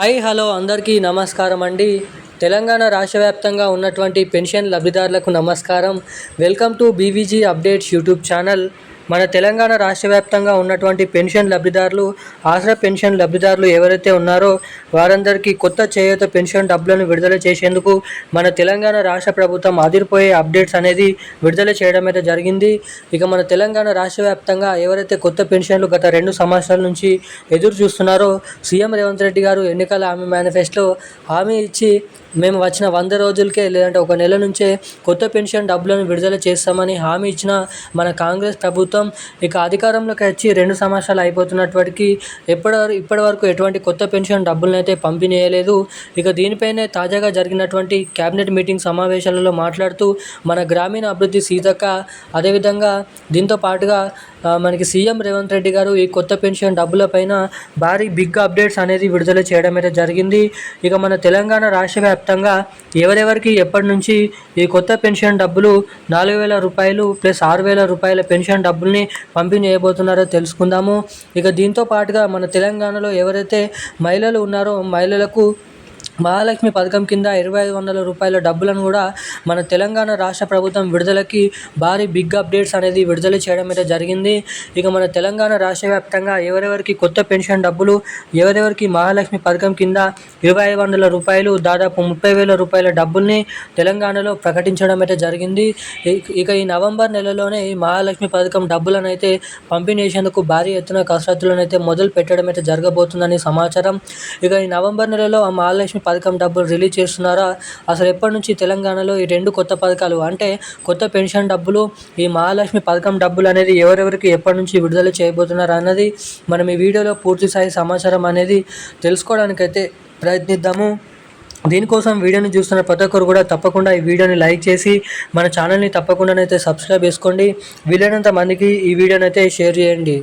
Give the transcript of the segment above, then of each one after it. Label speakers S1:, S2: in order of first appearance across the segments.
S1: Hi hello అందరికీ నమస్కారం అండి. తెలంగాణ రాష్ట్ర వ్యాప్తంగా ఉన్నటువంటి పెన్షన్ లబ్ధిదారులకు నమస్కారం. Welcome to BVG updates YouTube channel. మన తెలంగాణ రాష్ట్ర వ్యాప్తంగా ఉన్నటువంటి పెన్షన్ లబ్ధిదారులు ఆసరా పెన్షన్ లబ్ధిదారులు ఎవరైతే ఉన్నారో వారందరికీ కొత్త చేయూత పెన్షన్ డబ్బులను విడుదల చేసేందుకు మన తెలంగాణ రాష్ట్ర ప్రభుత్వం అదిరిపోయే అప్డేట్స్ అనేది విడుదల చేయడం అయితే జరిగింది. ఇక మన తెలంగాణ రాష్ట్ర వ్యాప్తంగా ఎవరైతే కొత్త పెన్షన్లు గత రెండు సంవత్సరాల నుంచి ఎదురు చూస్తున్నారో సీఎం రేవంత్ రెడ్డి గారు ఎన్నికల హామీ మేనిఫెస్టో హామీ ఇచ్చి మేము వచ్చిన వంద రోజులకే లేదంటే ఒక నెల నుంచే కొత్త పెన్షన్ డబ్బులను విడుదల చేస్తామని హామీ ఇచ్చిన మన కాంగ్రెస్ ప్రభుత్వం ఇక అధికారంలోకి వచ్చి రెండు సంవత్సరాలు అయిపోతున్నప్పటికీ ఎప్పటి ఇప్పటి వరకు ఎటువంటి కొత్త పెన్షన్ డబ్బులను అయితే పంపిణీ చేయలేదు ఇక దీనిపైనే తాజాగా జరిగినటువంటి కేబినెట్ మీటింగ్ సమావేశాలలో మాట్లాడుతూ మన గ్రామీణ అభివృద్ధి సీతక్క అదేవిధంగా దీంతో పాటుగా మనకి సీఎం రేవంత్ రెడ్డి గారు ఈ కొత్త పెన్షన్ డబ్బులపైన భారీ బిగ్ అప్డేట్స్ అనేది విడుదల చేయడం అయితే జరిగింది. ఇక మన తెలంగాణ రాష్ట్ర వ్యాప్తంగా ఎవరెవరికి ఎప్పటి నుంచి ఈ కొత్త పెన్షన్ డబ్బులు నాలుగు వేల రూపాయలు ప్లస్ ఆరు వేల రూపాయల పెన్షన్ డబ్బుల్ని పంపిణీ చేయబోతున్నారో తెలుసుకుందాము. ఇక దీంతో పాటుగా మన తెలంగాణలో ఎవరైతే మహిళలు ఉన్నారో మహిళలకు మహాలక్ష్మి పథకం కింద ఇరవై ఐదు వందల రూపాయల డబ్బులను కూడా మన తెలంగాణ రాష్ట్ర ప్రభుత్వం విడుదలకి భారీ బిగ్ అప్డేట్స్ అనేది విడుదల చేయడం అయితే జరిగింది. ఇక మన తెలంగాణ రాష్ట్ర వ్యాప్తంగా ఎవరెవరికి కొత్త పెన్షన్ డబ్బులు ఎవరెవరికి మహాలక్ష్మి పథకం కింద ఇరవై ఐదు వందల రూపాయలు దాదాపు ముప్పై వేల రూపాయల డబ్బుల్ని తెలంగాణలో ప్రకటించడం అయితే జరిగింది. ఇక- ఈ నవంబర్ నెలలోనే ఈ మహాలక్ష్మి పథకం డబ్బులను అయితే పంపిణీ చేసేందుకు భారీ ఎత్తున కసరత్తులను అయితే మొదలు పెట్టడం అయితే జరగబోతుందని సమాచారం. ఇక ఈ నవంబర్ నెలలో ఆ మహాలక్ష్మి పథకం డబ్బులు రిలీజ్ చేస్తున్నారా? అసలు ఎప్పటి నుంచి తెలంగాణలో ఈ రెండు కొత్త పథకాలు? అంటే కొత్త పెన్షన్ డబ్బులు ఈ మహాలక్ష్మి పథకం డబ్బులు అనేది ఎవరెవరికి ఎప్పటి నుంచి విడుదల చేయబోతున్నారు అన్నది మనం ఈ వీడియోలో పూర్తి స్థాయి సమాచారం అనేది తెలుసుకోవడానికైతే ప్రయత్నిద్దాము. దీనికోసం వీడియోని చూస్తున్న ప్రతి ఒక్కరు కూడా తప్పకుండా ఈ వీడియోని లైక్ చేసి మన ఛానల్ని తప్పకుండానైతే సబ్స్క్రైబ్ చేసుకోండి. వీలైనంత మందికి ఈ వీడియోని అయితే షేర్ చేయండి.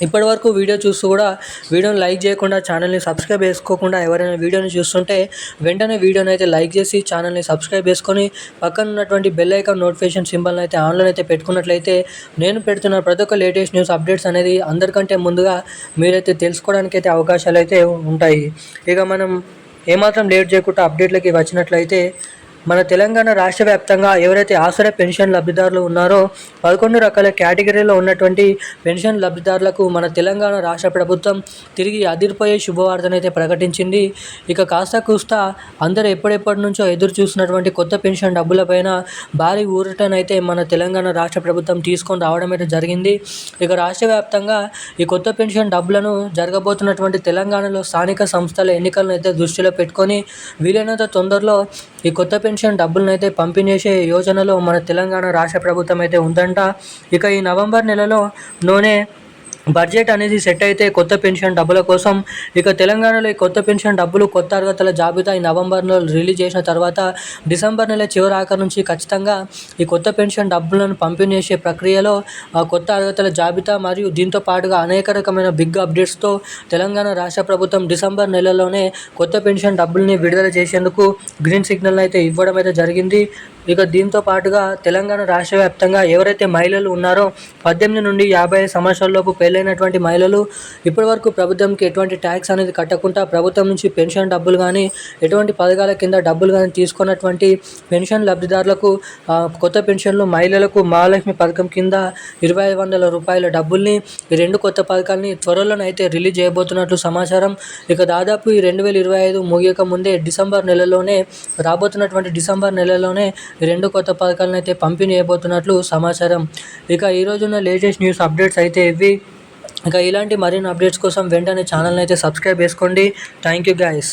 S1: ఇప్పటివరకు వీడియో చూస్తూ కూడా వీడియోని లైక్ చేయకుండా ఛానల్ని సబ్స్క్రైబ్ చేసుకోకుండా ఎవరైనా వీడియోని చూస్తుంటే వెంటనే వీడియోని అయితే లైక్ చేసి ఛానల్ని సబ్స్క్రైబ్ చేసుకొని పక్కన ఉన్నటువంటి బెల్ ఐకాన్ నోటిఫికేషన్ సింబల్ని అయితే ఆన్లో అయితే పెట్టుకున్నట్లయితే నేను పెడుతున్న ప్రతి ఒక్క లేటెస్ట్ న్యూస్ అప్డేట్స్ అనేది అందరికంటే ముందుగా మీరైతే తెలుసుకోవడానికి అయితే అవకాశాలు అయితే ఉంటాయి. ఇక మనం ఏమాత్రం లేట్ చేయకుండా అప్డేట్లకి వచ్చినట్లయితే మన తెలంగాణ రాష్ట్ర వ్యాప్తంగా ఎవరైతే ఆసరా పెన్షన్ లబ్ధిదారులు ఉన్నారో పదకొండు రకాల కేటగిరీలో ఉన్నటువంటి పెన్షన్ లబ్ధిదారులకు మన తెలంగాణ రాష్ట్ర ప్రభుత్వం తిరిగి అదిరిపోయే శుభవార్తనైతే ప్రకటించింది. ఇక కాస్త కూస్తా అందరూ ఎప్పుడెప్పటి నుంచో ఎదురు చూసినటువంటి కొత్త పెన్షన్ డబ్బులపైన భారీ ఊరటనైతే మన తెలంగాణ రాష్ట్ర ప్రభుత్వం తీసుకొని రావడం అయితే జరిగింది. ఇక రాష్ట్ర వ్యాప్తంగా ఈ కొత్త పెన్షన్ డబ్బులను జరగబోతున్నటువంటి తెలంగాణలో స్థానిక సంస్థల ఎన్నికలను అయితే దృష్టిలో పెట్టుకొని వీలైనంత తొందరలో ఈ కొత్త పెన్షన్ డబ్బులను అయితే పంపిణీ చేసే యోజనలో మన తెలంగాణ రాష్ట్ర ప్రభుత్వం అయితే ఉందంట. ఇక ఈ నవంబర్ నెలలో నూనె బడ్జెట్ అనేది సెట్ అయితే కొత్త పెన్షన్ డబ్బుల కోసం ఇక తెలంగాణలో ఈ కొత్త పెన్షన్ డబ్బులు కొత్త అర్హతల జాబితా ఈ నవంబర్లో రిలీజ్ చేసిన తర్వాత డిసెంబర్ నెల చివరి ఆఖరి నుంచి ఖచ్చితంగా ఈ కొత్త పెన్షన్ డబ్బులను పంపిణీ చేసే ప్రక్రియలో కొత్త అర్హతల జాబితా మరియు దీంతో పాటుగా అనేక రకమైన బిగ్ అప్డేట్స్తో తెలంగాణ రాష్ట్ర ప్రభుత్వం డిసెంబర్ నెలలోనే కొత్త పెన్షన్ డబ్బుల్ని విడుదల చేసేందుకు గ్రీన్ సిగ్నల్ అయితే ఇవ్వడం అయితే జరిగింది. ఇక దీంతో పాటుగా తెలంగాణ రాష్ట్ర వ్యాప్తంగా ఎవరైతే మహిళలు ఉన్నారో పద్దెనిమిది నుండి యాభై ఐదు సంవత్సరాలలోపు పెళ్ళైనటువంటి మహిళలు ఇప్పటివరకు ప్రభుత్వంకి ఎటువంటి ట్యాక్స్ అనేది కట్టకుండా ప్రభుత్వం నుంచి పెన్షన్ డబ్బులు కానీ ఎటువంటి పథకాల కింద డబ్బులు కానీ తీసుకున్నటువంటి పెన్షన్ లబ్ధిదారులకు కొత్త పెన్షన్లు మహిళలకు మహాలక్ష్మి పథకం కింద ఇరవై ఐదు వందల రూపాయల డబ్బుల్ని ఈ రెండు కొత్త పథకాలని త్వరలోనైతే రిలీజ్ చేయబోతున్నట్లు సమాచారం. ఇక దాదాపు ఈ రెండు వేల ఇరవై ఐదు ముగియక ముందే డిసెంబర్ నెలలోనే రాబోతున్నటువంటి డిసెంబర్ నెలలోనే ఈ రెండు కొత్త పథకాలను అయితే పంపిణీ చేయబోతున్నట్లు సమాచారం. ఇక ఈ రోజున్న లేటెస్ట్ న్యూస్ అప్డేట్స్ అయితే ఇవి. ఇక ఇలాంటి మరిన్ని అప్డేట్స్ కోసం వెంటనే ఛానల్ని అయితే సబ్స్క్రైబ్ చేసుకోండి. Thank you guys